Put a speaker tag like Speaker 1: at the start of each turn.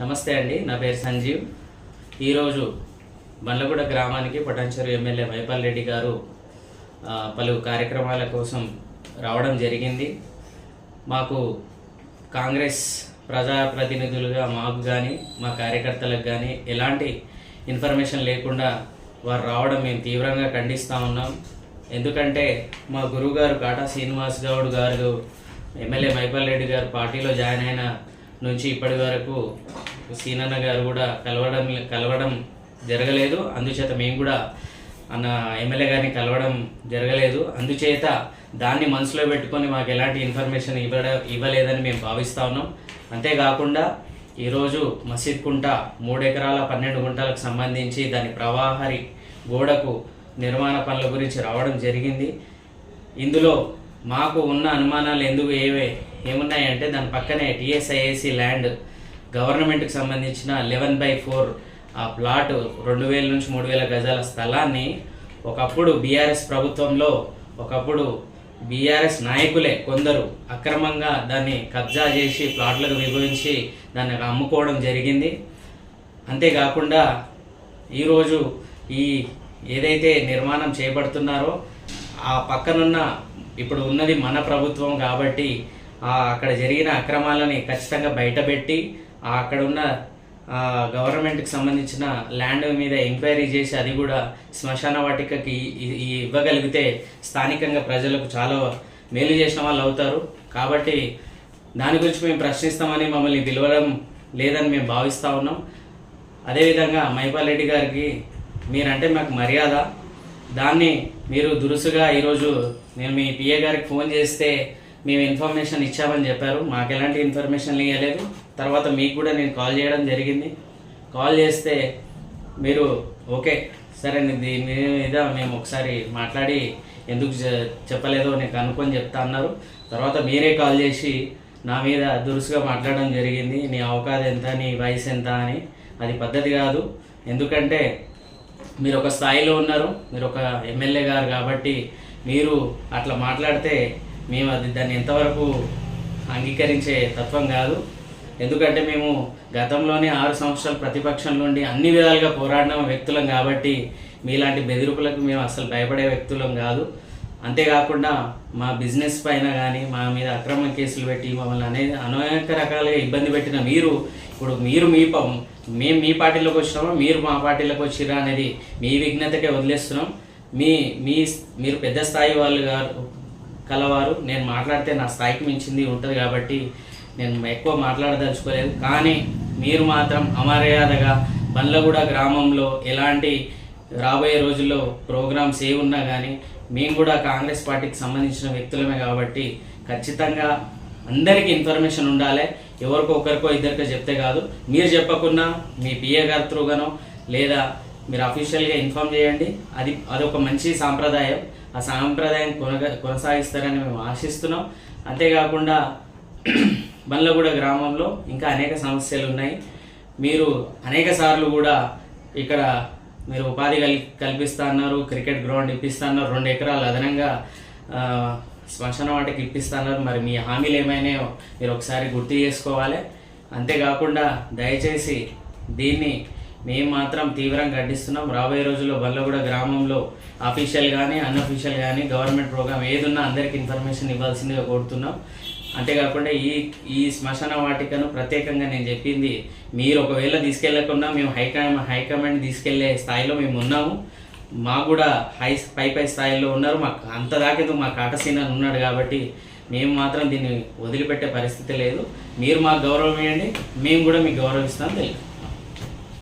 Speaker 1: నమస్తే అండి నా పేరు సంజీవ్. ఈరోజు బండ్లగూడ గ్రామానికి పటాన్చెరు ఎమ్మెల్యే మైపాల్ రెడ్డి గారు పలు కార్యక్రమాల కోసం రావడం జరిగింది. మాకు కాంగ్రెస్ ప్రజాప్రతినిధులుగా మాకు కానీ మా కార్యకర్తలకు కానీ ఎలాంటి ఇన్ఫర్మేషన్ లేకుండా వారు రావడం మేము తీవ్రంగా ఖండిస్తూ ఉన్నాం. ఎందుకంటే మా గురువుగారు కాటా శ్రీనివాస్ గౌడ్ గారు ఎమ్మెల్యే మైపాల్ రెడ్డి గారు పార్టీలో జాయిన్ అయిన నుంచి ఇప్పటి వరకు సీనన్న గారు కూడా కలవడం కలవడం జరగలేదు. అందుచేత మేము కూడా అన్న ఎమ్మెల్యే గారిని కలవడం జరగలేదు. అందుచేత దాన్ని మనసులో పెట్టుకొని మాకు ఎలాంటి ఇన్ఫర్మేషన్ ఇవ్వడం ఇవ్వలేదని మేము భావిస్తూ ఉన్నాం. అంతేకాకుండా ఈరోజు మసీద్ కుంట మూడు ఎకరాల పన్నెండు గుంటలకు సంబంధించి దాని ప్రవాహరి గోడకు నిర్మాణ పనుల గురించి రావడం జరిగింది. ఇందులో మాకు ఉన్న అనుమానాలు ఎందుకు ఏవే? ఏమున్నాయంటే దాని పక్కనే టీఎస్ఐఏసి ల్యాండ్ గవర్నమెంట్కి సంబంధించిన లెవెన్ బై ఫోర్ ఆ ప్లాట్ రెండు వేల నుంచి మూడు వేల గజాల స్థలాన్ని ఒకప్పుడు బీఆర్ఎస్ ప్రభుత్వంలో ఒకప్పుడు బీఆర్ఎస్ నాయకులే కొందరు అక్రమంగా దాన్ని కబ్జా చేసి ప్లాట్లకు విభజించి దాన్ని అమ్ముకోవడం జరిగింది. అంతేకాకుండా ఈరోజు ఈ ఏదైతే నిర్మాణం చేపడుతున్నారో ఆ పక్కనున్న ఇప్పుడు ఉన్నది మన ప్రభుత్వం కాబట్టి అక్కడ జరిగిన అక్రమాలని ఖచ్చితంగా బయటపెట్టి అక్కడ ఉన్న గవర్నమెంట్కి సంబంధించిన ల్యాండ్ మీద ఎంక్వైరీ చేసి అది కూడా శ్మశాన వాటికకి ఇవ్వగలిగితే స్థానికంగా ప్రజలకు చాలా మేలు చేసిన వాళ్ళు అవుతారు. కాబట్టి దాని గురించి మేము ప్రశ్నిస్తామని మమ్మల్ని పిలవడం లేదని మేము భావిస్తూ ఉన్నాం. అదేవిధంగా మహిపాల్ రెడ్డి గారికి మీరంటే మాకు మర్యాద. దాన్ని మీరు దురుసుగా ఈరోజు నేను మీ పిఏ గారికి ఫోన్ చేస్తే మేము ఇన్ఫర్మేషన్ ఇచ్చామని చెప్పారు. మాకు ఎలాంటి ఇన్ఫర్మేషన్ ఇవ్వలేదు తర్వాత మీకు కూడా నేను కాల్ చేయడం జరిగింది. కాల్ చేస్తే మీరు ఓకే సరే దీని మీద మేము ఒకసారి మాట్లాడి ఎందుకు చె- చెప్పలేదో నీకు అనుకొని చెప్తా అన్నారు. తర్వాత మీరే కాల్ చేసి నా మీద దురుసుగా మాట్లాడడం జరిగింది. నీ అవకాశం ఎంత నీ వయసు ఎంత అని. అది పద్ధతి కాదు. ఎందుకంటే మీరు ఒక స్థాయిలో ఉన్నారు మీరు ఒక ఎమ్మెల్యే గారు కాబట్టి మీరు అట్లా మాట్లాడితే మేము అది దాన్ని ఎంతవరకు అంగీకరించే తత్వం కాదు. ఎందుకంటే మేము గతంలోనే ఆరు సంవత్సరాలు ప్రతిపక్షం నుండి అన్ని విధాలుగా పోరాడిన వ్యక్తులం కాబట్టి మీలాంటి బెదిరింపులకు మేము అసలు భయపడే వ్యక్తులం కాదు. అంతేకాకుండా మా బిజినెస్ పైన కానీ మా మీద అక్రమ కేసులు పెట్టి మమ్మల్ని అనే అనేక రకాలుగా ఇబ్బంది పెట్టిన మీరు ఇప్పుడు మీరు మీ మేము మీ పార్టీలోకి వచ్చినామా మీరు మా పార్టీలోకి వచ్చిరా అనేది మీ విఘ్నతకే వదిలేస్తున్నాం. మీ మీ మీరు పెద్ద స్థాయి వాళ్ళు గారు కలవారు. నేను మాట్లాడితే నా స్థాయికి మించింది ఉంటుంది కాబట్టి నేను ఎక్కువ మాట్లాడదలుచుకోలేదు. కానీ మీరు మాత్రం అమర్యాదగా బండ్లగూడ గ్రామంలో ఎలాంటి రాబోయే రోజుల్లో ప్రోగ్రామ్స్ ఏ ఉన్నా కానీ మేము కూడా కాంగ్రెస్ పార్టీకి సంబంధించిన వ్యక్తులమే కాబట్టి ఖచ్చితంగా అందరికీ ఇన్ఫర్మేషన్ ఉండాలి. ఎవరికో ఒకరికో ఇద్దరికో చెప్తే కాదు. మీరు చెప్పకున్నా మీ పిఏ గారి త్రూగానో లేదా మీరు అఫీషియల్గా ఇన్ఫామ్ చేయండి. అది అదొక మంచి సాంప్రదాయం. ఆ సాంప్రదాయం కొనగ కొనసాగిస్తారని మేము ఆశిస్తున్నాం. అంతేకాకుండా బండ్లగూడ గ్రామంలో ఇంకా అనేక సమస్యలు ఉన్నాయి. మీరు అనేక సార్లు కూడా ఇక్కడ మీరు ఉపాధి కల్ కల్పిస్తా అన్నారు క్రికెట్ గ్రౌండ్ ఇప్పిస్తా అన్నారు రెండు ఎకరాలు అదనంగా శ్మశాన వాటికి ఇప్పిస్తా అన్నారు. మరి మీ హామీలు ఏమైనాయో మీరు ఒకసారి గుర్తు చేసుకోవాలి. అంతేకాకుండా దయచేసి దీన్ని మేము మాత్రం తీవ్రంగా ఖండిస్తున్నాం. రాబోయే రోజుల్లో బల్లగూడ గ్రామంలో అఫీషియల్ కానీ అన్అఫీషియల్ కానీ గవర్నమెంట్ ప్రోగ్రామ్ ఏదున్నా అందరికి ఇన్ఫర్మేషన్ ఇవ్వాల్సిందిగా కోరుతున్నాం. అంతేకాకుండా ఈ ఈ శ్మశాన వాటికను ప్రత్యేకంగా నేను చెప్పింది మీరు ఒకవేళ తీసుకెళ్ళకుండా మేము హైకమాండ్ హైకమాండ్ తీసుకెళ్ళే స్థాయిలో మేము ఉన్నాము. మాకు కూడా హై పై పై స్థాయిలో ఉన్నారు. మాకు అంత దాకేదో మా కాటసీన ఉన్నాడు కాబట్టి మేము మాత్రం దీన్ని వదిలిపెట్టే పరిస్థితి లేదు. మీరు మాకు గౌరవం ఇవ్వండి. మేము కూడా మీకు గౌరవిస్తాం. తెలియదు